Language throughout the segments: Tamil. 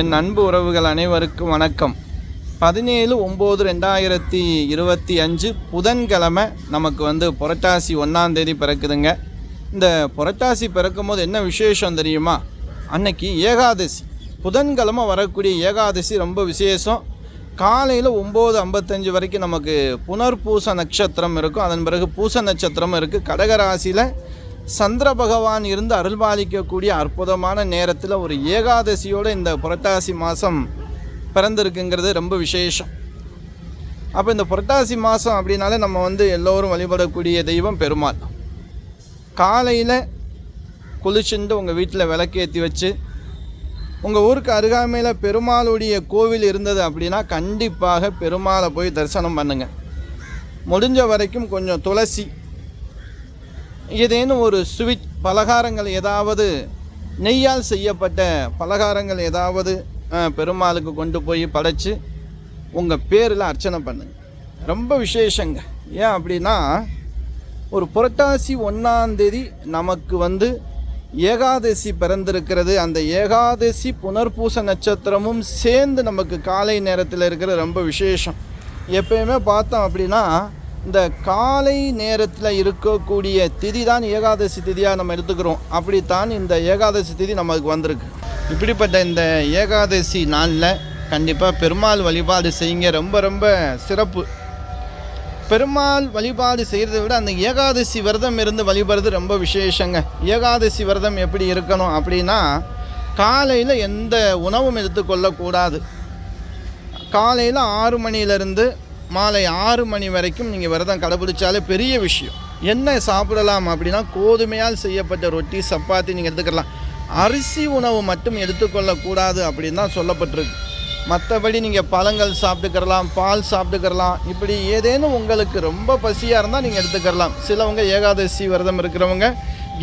என் அன்பு உறவுகள் அனைவருக்கும் வணக்கம். பதினேழு ஒம்பது ரெண்டாயிரத்தி இருபத்தி அஞ்சு புதன்கிழமை நமக்கு வந்து புரட்டாசி ஒன்றாம் தேதி பிறக்குதுங்க. இந்த புரட்டாசி பிறக்கும் போது என்ன விசேஷம் தெரியுமா? அன்னைக்கு ஏகாதசி. புதன்கிழமை வரக்கூடிய ஏகாதசி ரொம்ப விசேஷம். காலையில் ஒம்பது ஐம்பத்தஞ்சு வரைக்கும் நமக்கு புனர்பூச நட்சத்திரம் இருக்கும். அதன் பிறகு பூச நட்சத்திரமும் இருக்குது கடகராசியில் சந்திர பகவான் இருந்து அருள்பாலிக்கக்கூடிய அற்புதமான நேரத்தில் ஒரு ஏகாதசியோடு இந்த புரட்டாசி மாதம் பிறந்திருக்குங்கிறது ரொம்ப விசேஷம். அப்போ இந்த புரட்டாசி மாதம் அப்படின்னாலே நம்ம வந்து எல்லோரும் வழிபடக்கூடிய தெய்வம் பெருமாள். காலையில் குளிச்சுட்டு உங்கள் வீட்டில் விளக்கேற்றி வச்சு உங்கள் ஊருக்கு அருகாமையில் பெருமாளுடைய கோவில் இருந்தது அப்படின்னா கண்டிப்பாக பெருமாளை போய் தரிசனம் பண்ணுங்கள் முடிஞ்ச வரைக்கும் கொஞ்சம் துளசி ஏதேனும் ஒரு ஸ்வீட் பலகாரங்கள் ஏதாவது நெய்யால் செய்யப்பட்ட பலகாரங்கள் ஏதாவது பெருமாளுக்கு கொண்டு போய் படைச்சு உங்கள் பேரில் அர்ச்சனை பண்ணுங்க. ரொம்ப விசேஷங்க. ஏன் அப்படின்னா ஒரு புரட்டாசி ஒன்றாந்தேதி நமக்கு வந்து ஏகாதசி பிறந்திருக்கிறது. அந்த ஏகாதசி புனர்பூச நட்சத்திரமும் சேர்ந்து நமக்கு காலை நேரத்தில் இருக்கிற ரொம்ப விசேஷம். எப்பயுமே பார்த்தோம் அப்படின்னா இந்த காலை நேரத்தில் இருக்கக்கூடிய திதி தான் ஏகாதசி திதியாக நம்ம எடுத்துக்கிறோம். அப்படித்தான் இந்த ஏகாதசி திதி நமக்கு வந்திருக்கு. இப்படிப்பட்ட இந்த ஏகாதசி நாளில் கண்டிப்பாக பெருமாள் வழிபாடு செய்யுங்க. ரொம்ப ரொம்ப சிறப்பு. பெருமாள் வழிபாடு செய்கிறத விட அந்த ஏகாதசி விரதம் இருந்து வழிபடுறது ரொம்ப விசேஷங்க. ஏகாதசி விரதம் எப்படி இருக்கணும் அப்படின்னா காலையில் எந்த உணவும் எடுத்துக்கொள்ளக்கூடாது. காலையில் ஆறு மணியிலிருந்து மாலை ஆறு மணி வரைக்கும் நீங்கள் விரதம் கடைபிடிச்சாலே பெரிய விஷயம். என்ன சாப்பிடலாம் அப்படின்னா கோதுமையால் செய்யப்பட்ட ரொட்டி சப்பாத்தி நீங்கள் எடுத்துக்கலாம். அரிசி உணவு மட்டும் எடுத்துக்கொள்ளக்கூடாது அப்படின்னு தான் சொல்லப்பட்டிருக்கு. மற்றபடி நீங்கள் பழங்கள் சாப்பிட்டுக்கிறலாம் பால் சாப்பிட்டுக்கிறலாம் இப்படி ஏதேனும் உங்களுக்கு ரொம்ப பசியாக இருந்தால் நீங்கள் எடுத்துக்கிறலாம். சிலவங்க ஏகாதசி விரதம் இருக்கிறவங்க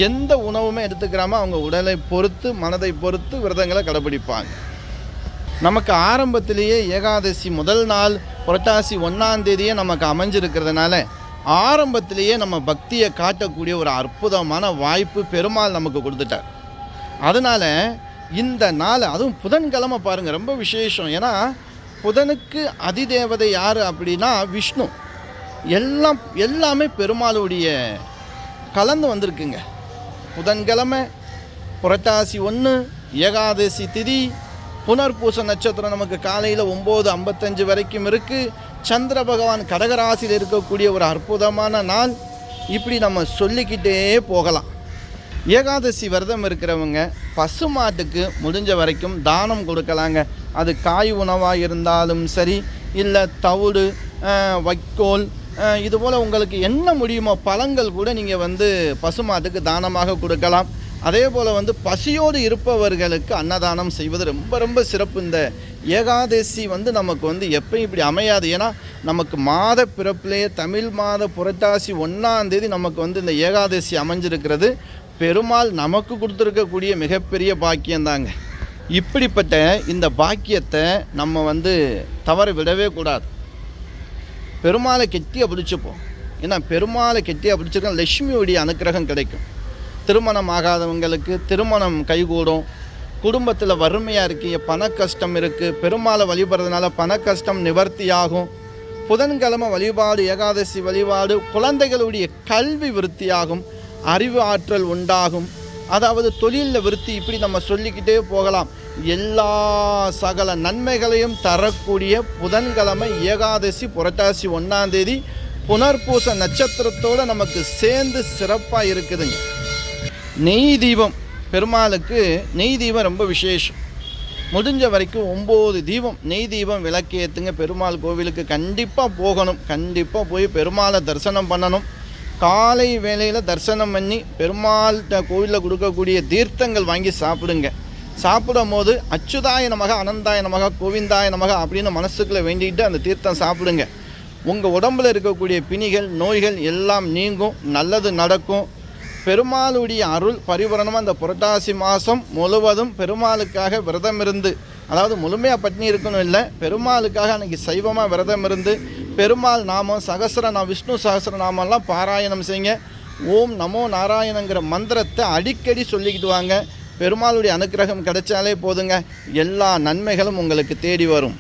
எந்த உணவுமே எடுத்துக்கிறாம அவங்க உடலை பொறுத்து மனதை பொறுத்து விரதங்களை கடைபிடிப்பாங்க. நமக்கு ஆரம்பத்திலேயே ஏகாதசி முதல் நாள் புரட்டாசி ஒன்றாம் தேதியே நமக்கு அமைஞ்சிருக்கிறதுனால ஆரம்பத்திலேயே நம்ம பக்தியை காட்டக்கூடிய ஒரு அற்புதமான வாய்ப்பு பெருமாள் நமக்கு கொடுத்துட்டார். அதனால் இந்த நாள் அதுவும் புதன்கிழமை பாருங்கள் ரொம்ப விசேஷம். ஏன்னா புதனுக்கு அதிதேவதை யார் அப்படின்னா விஷ்ணு. எல்லாம் எல்லாமே பெருமாளுடைய கலந்து வந்திருக்குங்க. புதன்கிழமை புரட்டாசி ஒன்று ஏகாதசி திதி புனர்பூச நட்சத்திரம் நமக்கு காலையில் ஒம்பது ஐம்பத்தஞ்சு வரைக்கும் இருக்குது சந்திர பகவான் கடகராசியில் இருக்கக்கூடிய ஒரு அற்புதமான நாள். இப்படி நம்ம சொல்லிக்கிட்டே போகலாம். ஏகாதசி விரதம் இருக்கிறவங்க பசுமாட்டுக்கு முடிஞ்ச வரைக்கும் தானம் கொடுக்கலாங்க. அது காய் உணவாக இருந்தாலும் சரி இல்லை தவிடு வைக்கோல் இதுபோல் உங்களுக்கு என்ன முடியுமோ பழங்கள் கூட நீங்கள் வந்து பசுமாட்டுக்கு தானமாக கொடுக்கலாம். அதே போல் வந்து பசியோடு இருப்பவர்களுக்கு அன்னதானம் செய்வது ரொம்ப ரொம்ப சிறப்பு. இந்த ஏகாதசி வந்து நமக்கு வந்து எப்பயும் இப்படி அமையாது. ஏன்னா நமக்கு மாத பிறப்பிலேயே தமிழ் மாத புரட்டாசி ஒன்றாந்தேதி நமக்கு வந்து இந்த ஏகாதசி அமைஞ்சிருக்கிறது. பெருமாள் நமக்கு கொடுத்துருக்கக்கூடிய மிகப்பெரிய பாக்கியம்தாங்க இப்படிப்பட்ட இந்த பாக்கியத்தை நம்ம வந்து தவற விடவே கூடாது. பெருமாளை கெட்டியாக பிடிச்சிப்போம். ஏன்னா பெருமாளை கெட்டியாக பிடிச்சிருக்கோம் லக்ஷ்மியுடைய அனுக்கிரகம் கிடைக்கும். திருமணம் ஆகாதவங்களுக்கு திருமணம் கைகூடும். குடும்பத்தில் வறுமையாக இருக்கீங்க பண கஷ்டம் இருக்குது பெருமாளை வழிபடுறதுனால பண கஷ்டம் நிவர்த்தியாகும். புதன்கிழமை வழிபாடு ஏகாதசி வழிபாடு குழந்தைகளுடைய கல்வி விருத்தியாகும். அறிவு ஆற்றல் உண்டாகும். அதாவது தொழிலில் விருத்தி இப்படி நம்ம சொல்லிக்கிட்டே போகலாம். எல்லா சகல நன்மைகளையும் தரக்கூடிய புதன்கிழமை ஏகாதசி புரட்டாசி ஒன்றாந்தேதி புனர்பூச நட்சத்திரத்தோடு நமக்கு சேர்ந்து சிறப்பாக இருக்குதுங்க. நெய் தீபம் பெருமாளுக்கு நெய் தீபம் ரொம்ப விசேஷம். முடிஞ்ச வரைக்கும் ஒம்பது தீபம் நெய் தீபம் விளக்கேற்றுங்க பெருமாள் கோவிலுக்கு கண்டிப்பாக போகணும். கண்டிப்பாக போய் பெருமாளை தரிசனம் பண்ணணும். காலை வேளையில் தரிசனம் பண்ணி பெருமாள்கிட்ட கோவிலில் கொடுக்கக்கூடிய தீர்த்தங்கள் வாங்கி சாப்பிடுங்க. சாப்பிடும் போது அச்சுதாய நமக அனந்தாய நமக கோவிந்தாய நமக அப்படின்னு மனசுக்குள்ளே வேண்டிக்கிட்டு அந்த தீர்த்தம் சாப்பிடுங்க. உங்கள் உடம்புல இருக்கக்கூடிய பிணிகள் நோய்கள் எல்லாம் நீங்கும். நல்லது நடக்கும். பெருமாளுடைய அருள் பரிபூரணமாக இந்த புரட்டாசி மாதம் முழுவதும் பெருமாளுக்காக விரதம் இருந்து அதாவது முழுமையாக பட்னி இருக்கணும் இல்லை பெருமாளுக்காக அன்றைக்கி சைவமாக விரதம் இருந்து பெருமாள் நாமம் சகசர நா விஷ்ணு சகசர நாமெல்லாம் பாராயணம் செய்யுங்க. ஓம் நமோ நாராயணங்கிற மந்திரத்தை அடிக்கடி சொல்லிக்கிட்டு வாங்க. பெருமாளுடைய அனுக்கிரகம் கிடைச்சாலே போதுங்க. எல்லா நன்மைகளும் உங்களுக்கு தேடி வரும்.